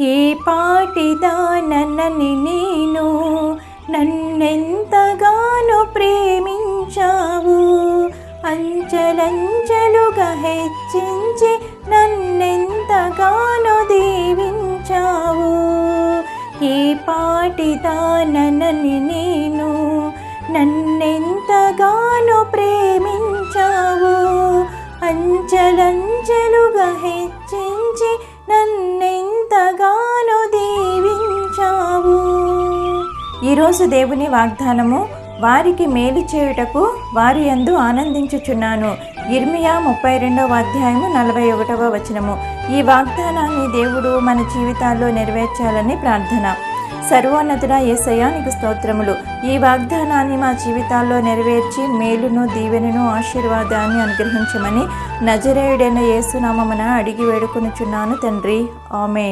ఏ పాటిదానని నేను నన్నెంతగానో ప్రేమించావు. అంచలంచలుగా హెచ్చించి నన్నెంతగానో దీవించావు. ఏ పాటిదానని నేను నన్నెంతగానో ప్రేమించావు. అంచలం ఈరోజు దేవుని వాగ్దానము వారికి మేలు చేయుటకు వారి యందు ఆనందించుచున్నాను. ఇర్మియా ముప్పై రెండవ అధ్యాయము నలభై ఒకటవ వచనము. ఈ వాగ్దానాన్ని దేవుడు మన జీవితాల్లో నెరవేర్చాలని ప్రార్థన. సర్వోన్నతుడ ఏసయ్యా నీకు స్తోత్రములు. ఈ వాగ్దానాన్ని మా జీవితాల్లో నెరవేర్చి మేలును దీవెనను ఆశీర్వాదాన్ని అనుగ్రహించమని నజరేయుడైన యేసునామమున అడిగి వేడుకొనుచున్నాను తండ్రి. ఆమెన్.